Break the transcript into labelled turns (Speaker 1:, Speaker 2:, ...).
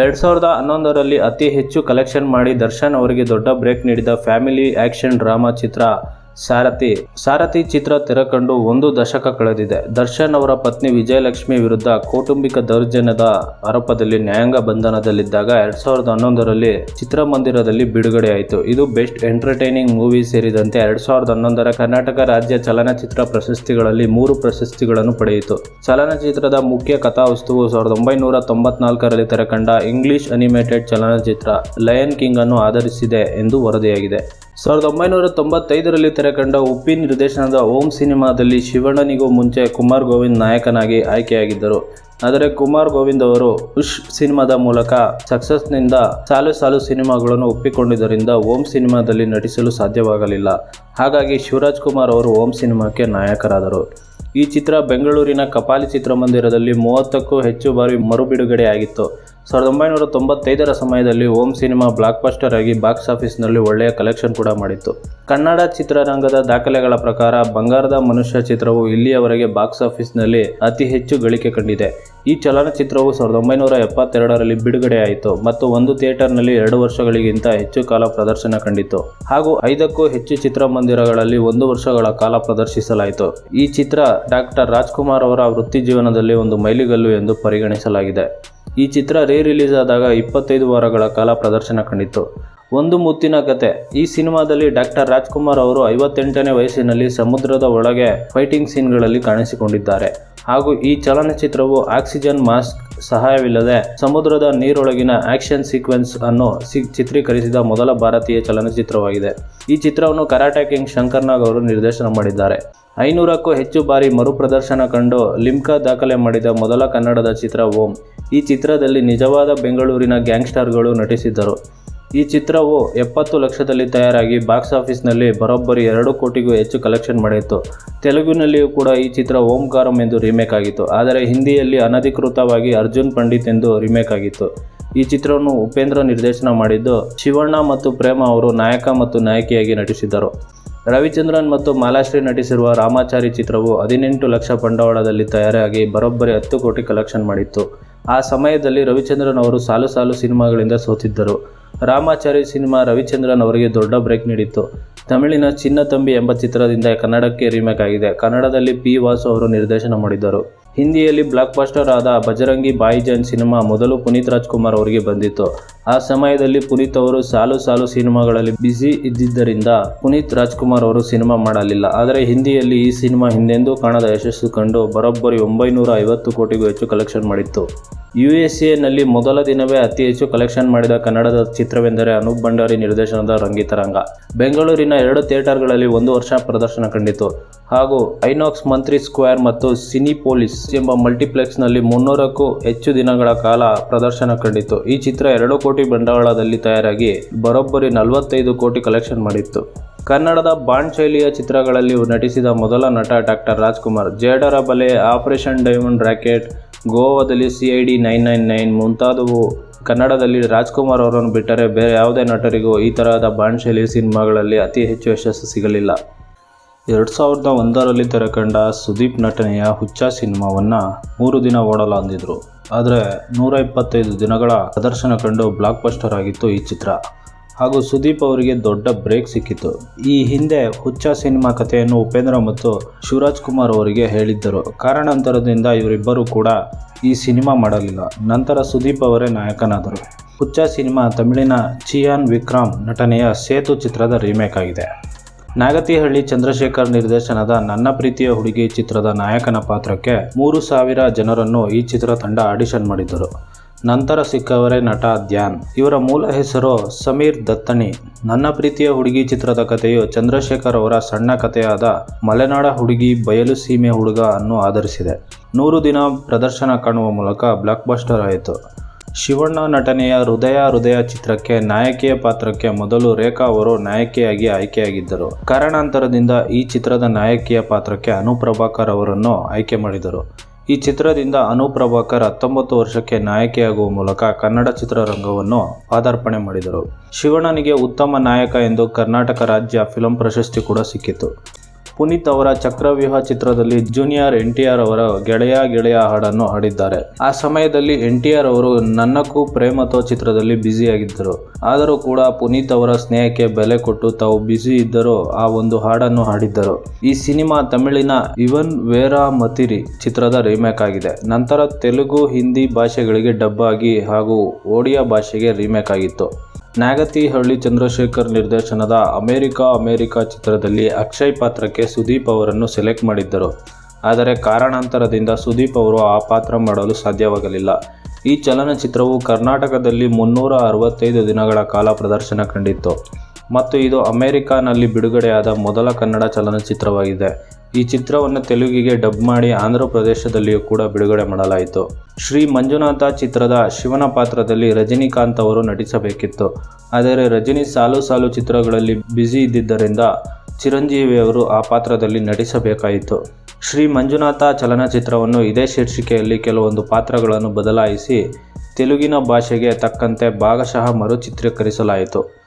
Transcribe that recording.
Speaker 1: ಎರಡ್ ಸಾವಿರದ ಹನ್ನೊಂದರಲ್ಲಿ ಅತಿ ಹೆಚ್ಚು ಕಲೆಕ್ಷನ್ ಮಾಡಿ ದರ್ಶನ್ ಅವರಿಗೆ ದೊಡ್ಡ ಬ್ರೇಕ್ ನೀಡಿದ ಫ್ಯಾಮಿಲಿ ಆ್ಯಕ್ಷನ್ ಡ್ರಾಮಾ ಚಿತ್ರ. ಸಾರಥಿ. ಸಾರಥಿ ಚಿತ್ರ ತೆರೆಕಂಡು ಒಂದು ದಶಕ ಕಳೆದಿದೆ. ದರ್ಶನ್ ಅವರ ಪತ್ನಿ ವಿಜಯಲಕ್ಷ್ಮಿ ವಿರುದ್ಧ ಕೌಟುಂಬಿಕ ದೌರ್ಜನ್ಯದ ಆರೋಪದಲ್ಲಿ ನ್ಯಾಯಾಂಗ ಬಂಧನದಲ್ಲಿದ್ದಾಗ ಎರಡ್ ಸಾವಿರದ ಹನ್ನೊಂದರಲ್ಲಿ ಚಿತ್ರಮಂದಿರದಲ್ಲಿ ಬಿಡುಗಡೆಯಾಯಿತು. ಇದು ಬೆಸ್ಟ್ ಎಂಟರ್ಟೈನಿಂಗ್ ಮೂವಿ ಸೇರಿದಂತೆ ಎರಡ್ ಸಾವಿರದ ಹನ್ನೊಂದರ ಕರ್ನಾಟಕ ರಾಜ್ಯ ಚಲನಚಿತ್ರ ಪ್ರಶಸ್ತಿಗಳಲ್ಲಿ ಮೂರು ಪ್ರಶಸ್ತಿಗಳನ್ನು ಪಡೆಯಿತು. ಚಲನಚಿತ್ರದ ಮುಖ್ಯ ಕಥಾವಸ್ತುವು ಸಾವಿರದ ಒಂಬೈನೂರ ತೊಂಬತ್ನಾಲ್ಕರಲ್ಲಿ ತೆರೆಕಂಡ ಇಂಗ್ಲಿಷ್ ಅನಿಮೇಟೆಡ್ ಚಲನಚಿತ್ರ ಲಯನ್ ಕಿಂಗ್ ಅನ್ನು ಆಧರಿಸಿದೆ ಎಂದು ವರದಿಯಾಗಿದೆ. ಸಾವಿರದ ಒಂಬೈನೂರ ತೊಂಬತ್ತೈದರಲ್ಲಿ ತೆರೆಕಂಡ ಉಪ್ಪಿ ನಿರ್ದೇಶನದ ಓಂ ಸಿನಿಮಾದಲ್ಲಿ ಶಿವಣ್ಣನಿಗೂ ಮುಂಚೆ ಕುಮಾರ್ ಗೋವಿಂದ್ ನಾಯಕನಾಗಿ ಆಯ್ಕೆಯಾಗಿದ್ದರು. ಆದರೆ ಕುಮಾರ್ ಗೋವಿಂದ್ ಅವರು ಉಷ್ ಸಿನಿಮಾದ ಮೂಲಕ ಸಕ್ಸಸ್ನಿಂದ ಸಾಲು ಸಾಲು ಸಿನಿಮಾಗಳನ್ನು ಒಪ್ಪಿಕೊಂಡಿದ್ದರಿಂದ ಓಂ ಸಿನಿಮಾದಲ್ಲಿ ನಟಿಸಲು ಸಾಧ್ಯವಾಗಲಿಲ್ಲ. ಹಾಗಾಗಿ ಶಿವರಾಜ್ ಕುಮಾರ್ ಅವರು ಓಂ ಸಿನಿಮಾಕ್ಕೆ ನಾಯಕರಾದರು. ಈ ಚಿತ್ರ ಬೆಂಗಳೂರಿನ ಕಪಾಲಿ ಚಿತ್ರಮಂದಿರದಲ್ಲಿ ಮೂವತ್ತಕ್ಕೂ ಹೆಚ್ಚು ಬಾರಿ ಮರುಬಿಡುಗಡೆಯಾಗಿತ್ತು. ಸಾವಿರದ ಒಂಬೈನೂರ ತೊಂಬತ್ತೈದರ ಸಮಯದಲ್ಲಿ ಓಂ ಸಿನಿಮಾ ಬ್ಲಾಕ್ ಬಸ್ಟರ್ ಆಗಿ ಬಾಕ್ಸ್ ಆಫೀಸ್ನಲ್ಲಿ ಒಳ್ಳೆಯ ಕಲೆಕ್ಷನ್ ಕೂಡ ಮಾಡಿತ್ತು. ಕನ್ನಡ ಚಿತ್ರರಂಗದ ದಾಖಲೆಗಳ ಪ್ರಕಾರ ಬಂಗಾರದ ಮನುಷ್ಯ ಚಿತ್ರವು ಇಲ್ಲಿಯವರೆಗೆ ಬಾಕ್ಸ್ ಆಫೀಸ್ನಲ್ಲಿ ಅತಿ ಹೆಚ್ಚು ಗಳಿಕೆ ಕಂಡಿದೆ. ಈ ಚಲನಚಿತ್ರವು ಸಾವಿರದ ಒಂಬೈನೂರ ಎಪ್ಪತ್ತೆರಡರಲ್ಲಿ ಬಿಡುಗಡೆಯಾಯಿತು ಮತ್ತು ಒಂದು ಥಿಯೇಟರ್ನಲ್ಲಿ ಎರಡು ವರ್ಷಗಳಿಗಿಂತ ಹೆಚ್ಚು ಕಾಲ ಪ್ರದರ್ಶನ ಕಂಡಿತು ಹಾಗೂ ಐದಕ್ಕೂ ಹೆಚ್ಚು ಚಿತ್ರಮಂದಿರಗಳಲ್ಲಿ ಒಂದು ವರ್ಷಗಳ ಕಾಲ ಪ್ರದರ್ಶಿಸಲಾಯಿತು. ಈ ಚಿತ್ರ ಡಾಕ್ಟರ್ ರಾಜ್ಕುಮಾರ್ ಅವರ ವೃತ್ತಿ ಜೀವನದಲ್ಲಿ ಒಂದು ಮೈಲಿಗಲ್ಲು ಎಂದು ಪರಿಗಣಿಸಲಾಗಿದೆ. ಈ ಚಿತ್ರ ರೀ ರಿಲೀಸ್ ಆದಾಗ ಇಪ್ಪತ್ತೈದು ವಾರಗಳ ಕಾಲ ಪ್ರದರ್ಶನ ಕಂಡಿತ್ತು. ಒಂದು ಮುತ್ತಿನ ಕತೆ. ಈ ಸಿನಿಮಾದಲ್ಲಿ ಡಾಕ್ಟರ್ ರಾಜ್ಕುಮಾರ್ ಅವರು ಐವತ್ತೆಂಟನೇ ವಯಸ್ಸಿನಲ್ಲಿ ಸಮುದ್ರದ ಒಳಗೆ ಫೈಟಿಂಗ್ ಸೀನ್ಗಳಲ್ಲಿ ಕಾಣಿಸಿಕೊಂಡಿದ್ದಾರೆ. ಹಾಗೂ ಈ ಚಲನಚಿತ್ರವು ಆಕ್ಸಿಜನ್ ಮಾಸ್ಕ್ ಸಹಾಯವಿಲ್ಲದೆ ಸಮುದ್ರದ ನೀರೊಳಗಿನ ಆಕ್ಷನ್ ಸೀಕ್ವೆನ್ಸ್ ಅನ್ನು ಚಿತ್ರೀಕರಿಸಿದ ಮೊದಲ ಭಾರತೀಯ ಚಲನಚಿತ್ರವಾಗಿದೆ. ಈ ಚಿತ್ರವನ್ನು ಕರಾಟೆ ಕಿಂಗ್ ಶಂಕರ್ನಾಗ್ ಅವರು ನಿರ್ದೇಶನ ಮಾಡಿದ್ದಾರೆ. ಐನೂರಕ್ಕೂ ಹೆಚ್ಚು ಬಾರಿ ಮರುಪ್ರದರ್ಶನ ಕಂಡು ಲಿಮ್ಕಾ ದಾಖಲೆ ಮಾಡಿದ ಮೊದಲ ಕನ್ನಡದ ಚಿತ್ರ ಓಂ. ಈ ಚಿತ್ರದಲ್ಲಿ ನಿಜವಾದ ಬೆಂಗಳೂರಿನ ಗ್ಯಾಂಗ್ಸ್ಟರ್ಗಳು ನಟಿಸಿದ್ದರು. ಈ ಚಿತ್ರವು ಎಪ್ಪತ್ತು ಲಕ್ಷದಲ್ಲಿ ತಯಾರಾಗಿ ಬಾಕ್ಸ್ ಆಫೀಸ್ನಲ್ಲಿ ಬರೋಬ್ಬರಿ ಎರಡು ಕೋಟಿಗೂ ಹೆಚ್ಚು ಕಲೆಕ್ಷನ್ ಮಾಡಿತ್ತು. ತೆಲುಗಿನಲ್ಲಿಯೂ ಕೂಡ ಈ ಚಿತ್ರ ಓಂಕಾರಂ ಎಂದು ರೀಮೇಕ್ ಆಗಿತ್ತು. ಆದರೆ ಹಿಂದಿಯಲ್ಲಿ ಅನಧಿಕೃತವಾಗಿ ಅರ್ಜುನ್ ಪಂಡಿತ್ ಎಂದು ರೀಮೇಕ್ ಆಗಿತ್ತು. ಈ ಚಿತ್ರವನ್ನು ಉಪೇಂದ್ರ ನಿರ್ದೇಶನ ಮಾಡಿದ್ದು ಶಿವಣ್ಣ ಮತ್ತು ಪ್ರೇಮ ಅವರು ನಾಯಕ ಮತ್ತು ನಾಯಕಿಯಾಗಿ ನಟಿಸಿದ್ದರು. ರವಿಚಂದ್ರನ್ ಮತ್ತು ಮಾಲಾಶ್ರೀ ನಟಿಸಿರುವ ರಾಮಾಚಾರಿ ಚಿತ್ರವು ಹದಿನೆಂಟು ಲಕ್ಷ ಬಂಡವಾಳದಲ್ಲಿ ತಯಾರಾಗಿ ಬರೋಬ್ಬರಿ ಹತ್ತು ಕೋಟಿ ಕಲೆಕ್ಷನ್ ಮಾಡಿತ್ತು. ಆ ಸಮಯದಲ್ಲಿ ರವಿಚಂದ್ರನ್ ಅವರು ಸಾಲು ಸಾಲು ಸಿನಿಮಾಗಳಿಂದ ಸೋತಿದ್ದರು. ರಾಮಾಚಾರಿ ಸಿನಿಮಾ ರವಿಚಂದ್ರನ್ ಅವರಿಗೆ ದೊಡ್ಡ ಬ್ರೇಕ್ ನೀಡಿತ್ತು. ತಮಿಳಿನ ಚಿನ್ನ ತಂಬಿ ಎಂಬ ಚಿತ್ರದಿಂದ ಕನ್ನಡಕ್ಕೆ ರೀಮೇಕ್ ಆಗಿದೆ. ಕನ್ನಡದಲ್ಲಿ ಪಿ ವಾಸು ಅವರು ನಿರ್ದೇಶನ ಮಾಡಿದ್ದರು. ಹಿಂದಿಯಲ್ಲಿ ಬ್ಲಾಕ್ ಬಸ್ಟರ್ ಆದ ಬಜರಂಗಿ ಬಾಯಿಜಾನ್ ಸಿನಿಮಾ ಮೊದಲು ಪುನೀತ್ ರಾಜ್ಕುಮಾರ್ ಅವರಿಗೆ ಬಂದಿತ್ತು. ಆ ಸಮಯದಲ್ಲಿ ಪುನೀತ್ ಅವರು ಸಾಲು ಸಾಲು ಸಿನಿಮಾಗಳಲ್ಲಿ ಬ್ಯುಸಿ ಇದ್ದಿದ್ದರಿಂದ ಪುನೀತ್ ರಾಜ್ಕುಮಾರ್ ಅವರು ಸಿನಿಮಾ ಮಾಡಲಿಲ್ಲ. ಆದರೆ ಹಿಂದಿಯಲ್ಲಿ ಈ ಸಿನಿಮಾ ಹಿಂದೆಂದೂ ಕಾಣದ ಯಶಸ್ಸು ಕಂಡು ಬರೋಬ್ಬರಿ ಒಂಬೈನೂರ ಐವತ್ತು ಕೋಟಿಗೂ ಹೆಚ್ಚು ಕಲೆಕ್ಷನ್ ಮಾಡಿತ್ತು. ಯು ಎಸ್ ಎನಲ್ಲಿ ಮೊದಲ ದಿನವೇ ಅತಿ ಹೆಚ್ಚು ಕಲೆಕ್ಷನ್ ಮಾಡಿದ ಕನ್ನಡದ ಚಿತ್ರವೆಂದರೆ ಅನೂಪ್ ಭಂಡಾರಿ ನಿರ್ದೇಶನದ ರಂಗಿತರಂಗ. ಬೆಂಗಳೂರಿನ ಎರಡು ಥಿಯೇಟರ್ಗಳಲ್ಲಿ ಒಂದು ವರ್ಷ ಪ್ರದರ್ಶನ ಕಂಡಿತು. ಹಾಗೂ ಐನಾಕ್ಸ್ ಮಂತ್ರಿ ಸ್ಕ್ವೇರ್ ಮತ್ತು ಸಿನಿಪೋಲಿಸ್ ಎಂಬ ಮಲ್ಟಿಪ್ಲೆಕ್ಸ್ನಲ್ಲಿ ಮುನ್ನೂರಕ್ಕೂ ಹೆಚ್ಚು ದಿನಗಳ ಕಾಲ ಪ್ರದರ್ಶನ ಕಂಡಿತು. ಈ ಚಿತ್ರ ಎರಡು ಕೋಟಿ ಬಂಡವಾಳದಲ್ಲಿ ತಯಾರಾಗಿ ಬರೋಬ್ಬರಿ ನಲವತ್ತೈದು ಕೋಟಿ ಕಲೆಕ್ಷನ್ ಮಾಡಿತ್ತು. ಕನ್ನಡದ ಬಾಂಡ್ ಶೈಲಿಯ ಚಿತ್ರಗಳಲ್ಲಿ ನಟಿಸಿದ ಮೊದಲ ನಟ doctor Rajkumar, Jedara Bale operation diamond racket ಗೋವಾದಲ್ಲಿ C I D nine nine nine ಮುಂತಾದವು. ಕನ್ನಡದಲ್ಲಿ ರಾಜ್ಕುಮಾರ್ ಅವರನ್ನು ಬಿಟ್ಟರೆ ಬೇರೆ ಯಾವುದೇ ನಟರಿಗೂ ಈ ತರಹದ ಬಾಂಡ್ ಶೈಲಿ ಸಿನಿಮಾಗಳಲ್ಲಿ ಅತಿ ಹೆಚ್ಚು ಯಶಸ್ಸು ಸಿಗಲಿಲ್ಲ. ಎರಡು ಸಾವಿರದ ಒಂದರಲ್ಲಿ ತೆರೆಕಂಡ ಸುದೀಪ್ ನಟನೆಯ ಹುಚ್ಚ ಸಿನಿಮಾವನ್ನು ಮೂರು ದಿನ ಓಡಲು ಅಂದಿದ್ರು ಆದರೆ ನೂರ ಇಪ್ಪತ್ತೈದು ದಿನಗಳ ಪ್ರದರ್ಶನ ಕಂಡು ಬ್ಲಾಕ್ ಬಸ್ಟರ್ ಆಗಿತ್ತು ಈ ಚಿತ್ರ. ಹಾಗೂ ಸುದೀಪ್ ಅವರಿಗೆ ದೊಡ್ಡ ಬ್ರೇಕ್ ಸಿಕ್ಕಿತು. ಈ ಹಿಂದೆ ಹುಚ್ಚ ಸಿನಿಮಾ ಕಥೆಯನ್ನು ಉಪೇಂದ್ರ ಮತ್ತು ಶಿವರಾಜ್ ಕುಮಾರ್ ಅವರಿಗೆ ಹೇಳಿದ್ದರು. ಕಾರಣಾಂತರದಿಂದ ಇವರಿಬ್ಬರು ಕೂಡ ಈ ಸಿನಿಮಾ ಮಾಡಲಿಲ್ಲ. ನಂತರ ಸುದೀಪ್ ಅವರೇ ನಾಯಕನಾದರು. ಹುಚ್ಚ ಸಿನಿಮಾ ತಮಿಳಿನ ಚಿಯಾನ್ ವಿಕ್ರಮ್ ನಟನೆಯ ಸೇತು ಚಿತ್ರದ ರೀಮೇಕ್ ಆಗಿದೆ. ನಾಗತಿಹಳ್ಳಿ ಚಂದ್ರಶೇಖರ್ ನಿರ್ದೇಶನದ ನನ್ನ ಪ್ರೀತಿಯ ಹುಡುಗಿ ಚಿತ್ರದ ನಾಯಕನ ಪಾತ್ರಕ್ಕೆ ಮೂರು ಸಾವಿರ ಜನರನ್ನು ಈ ಚಿತ್ರತಂಡ ಆಡಿಷನ್ ಮಾಡಿದ್ದರು. ನಂತರ ಸಿಕ್ಕವರೇ ನಟ ಧ್ಯಾನ್. ಇವರ ಮೂಲ ಹೆಸರು ಸಮೀರ್ ದತ್ತಣಿ. ನನ್ನ ಪ್ರೀತಿಯ ಹುಡುಗಿ ಚಿತ್ರದ ಕಥೆಯು ಚಂದ್ರಶೇಖರ್ ಅವರ ಸಣ್ಣ ಕಥೆಯಾದ ಮಲೆನಾಡ ಹುಡುಗಿ ಬಯಲು ಸೀಮೆ ಹುಡುಗ ಅನ್ನು ಆಧರಿಸಿದೆ. ನೂರು ದಿನ ಪ್ರದರ್ಶನ ಕಾಣುವ ಮೂಲಕ ಬ್ಲಾಕ್ ಬಸ್ಟರ್ ಆಯಿತು. ಶಿವಣ್ಣ ನಟನೆಯ ಹೃದಯ ಹೃದಯ ಚಿತ್ರಕ್ಕೆ ನಾಯಕಿಯ ಪಾತ್ರಕ್ಕೆ ಮೊದಲು ರೇಖಾ ಅವರು ನಾಯಕಿಯಾಗಿ ಆಯ್ಕೆಯಾಗಿದ್ದರು. ಕಾರಣಾಂತರದಿಂದ ಈ ಚಿತ್ರದ ನಾಯಕಿಯ ಪಾತ್ರಕ್ಕೆ ಅನುಪ್ರಭಾಕರ್ ಅವರನ್ನು ಆಯ್ಕೆ ಮಾಡಿದರು. ಈ ಚಿತ್ರದಿಂದ ಅನುಪ್ರಭಾಕರ್ ಹತ್ತೊಂಬತ್ತು ವರ್ಷಕ್ಕೆ ನಾಯಕಿಯಾಗುವ ಮೂಲಕ ಕನ್ನಡ ಚಿತ್ರರಂಗವನ್ನು ಪಾದಾರ್ಪಣೆ ಮಾಡಿದರು. ಶಿವಣ್ಣನಿಗೆ ಉತ್ತಮ ನಾಯಕ ಎಂದು ಕರ್ನಾಟಕ ರಾಜ್ಯ ಫಿಲಂ ಪ್ರಶಸ್ತಿ ಕೂಡ ಸಿಕ್ಕಿತು. ಪುನೀತ್ ಅವರ ಚಕ್ರವ್ಯೂಹ ಚಿತ್ರದಲ್ಲಿ ಜೂನಿಯರ್ ಎನ್ ಟಿ ಆರ್ ಅವರ ಗೆಳೆಯ ಗೆಳೆಯ ಹಾಡನ್ನು ಹಾಡಿದ್ದಾರೆ. ಆ ಸಮಯದಲ್ಲಿ ಎನ್ ಟಿ ಆರ್ ಅವರು ನನ್ನಕ್ಕೂ ಪ್ರೇಮತೋ ಚಿತ್ರದಲ್ಲಿ ಬ್ಯುಸಿಯಾಗಿದ್ದರು. ಆದರೂ ಕೂಡ ಪುನೀತ್ ಅವರ ಸ್ನೇಹಕ್ಕೆ ಬೆಲೆ ಕೊಟ್ಟು ತಾವು ಬ್ಯುಸಿ ಇದ್ದರೂ ಆ ಒಂದು ಹಾಡನ್ನು ಹಾಡಿದ್ದರು. ಈ ಸಿನಿಮಾ ತಮಿಳಿನ ಇವನ್ ವೇರಾ ಮತಿರಿ ಚಿತ್ರದ ರೀಮೇಕ್ ಆಗಿದೆ. ನಂತರ ತೆಲುಗು, ಹಿಂದಿ ಭಾಷೆಗಳಿಗೆ ಡಬ್ ಆಗಿ ಹಾಗೂ ಒಡಿಯಾ ಭಾಷೆಗೆ ರೀಮೇಕ್ ಆಗಿತ್ತು. ನಾಗತಿಹಳ್ಳಿ ಚಂದ್ರಶೇಖರ್ ನಿರ್ದೇಶನದ ಅಮೆರಿಕಾ ಅಮೇರಿಕಾ ಚಿತ್ರದಲ್ಲಿ ಅಕ್ಷಯ್ ಪಾತ್ರಕ್ಕೆ ಸುದೀಪ್ ಅವರನ್ನು ಸೆಲೆಕ್ಟ್ ಮಾಡಿದ್ದರು. ಆದರೆ ಕಾರಣಾಂತರದಿಂದ ಸುದೀಪ್ ಅವರು ಆ ಪಾತ್ರ ಮಾಡಲು ಸಾಧ್ಯವಾಗಲಿಲ್ಲ. ಈ ಚಲನಚಿತ್ರವು ಕರ್ನಾಟಕದಲ್ಲಿ ಮುನ್ನೂರ ಅರವತ್ತೈದು ದಿನಗಳ ಕಾಲ ಪ್ರದರ್ಶನ ಕಂಡಿತ್ತು. ಮತ್ತು ಇದು ಅಮೆರಿಕಾನಲ್ಲಿ ಬಿಡುಗಡೆಯಾದ ಮೊದಲ ಕನ್ನಡ ಚಲನಚಿತ್ರವಾಗಿದೆ. ಈ ಚಿತ್ರವನ್ನು ತೆಲುಗಿಗೆ ಡಬ್ ಮಾಡಿ ಆಂಧ್ರ ಪ್ರದೇಶದಲ್ಲಿಯೂ ಕೂಡ ಬಿಡುಗಡೆ ಮಾಡಲಾಯಿತು. ಶ್ರೀ ಮಂಜುನಾಥ ಚಿತ್ರದ ಶಿವನ ಪಾತ್ರದಲ್ಲಿ ರಜನಿಕಾಂತ್ ಅವರು ನಟಿಸಬೇಕಿತ್ತು. ಆದರೆ ರಜನಿ ಸಾಲು ಸಾಲು ಚಿತ್ರಗಳಲ್ಲಿ ಬ್ಯುಸಿ ಇದ್ದಿದ್ದರಿಂದ ಚಿರಂಜೀವಿ ಅವರು ಆ ಪಾತ್ರದಲ್ಲಿ ನಟಿಸಬೇಕಾಯಿತು. ಶ್ರೀ ಮಂಜುನಾಥ ಚಲನಚಿತ್ರವನ್ನು ಇದೇ ಶೀರ್ಷಿಕೆಯಲ್ಲಿ ಕೆಲವೊಂದು ಪಾತ್ರಗಳನ್ನು ಬದಲಾಯಿಸಿ ತೆಲುಗಿನ ಭಾಷೆಗೆ ತಕ್ಕಂತೆ ಭಾಗಶಃ ಮರುಚಿತ್ರೀಕರಿಸಲಾಯಿತು.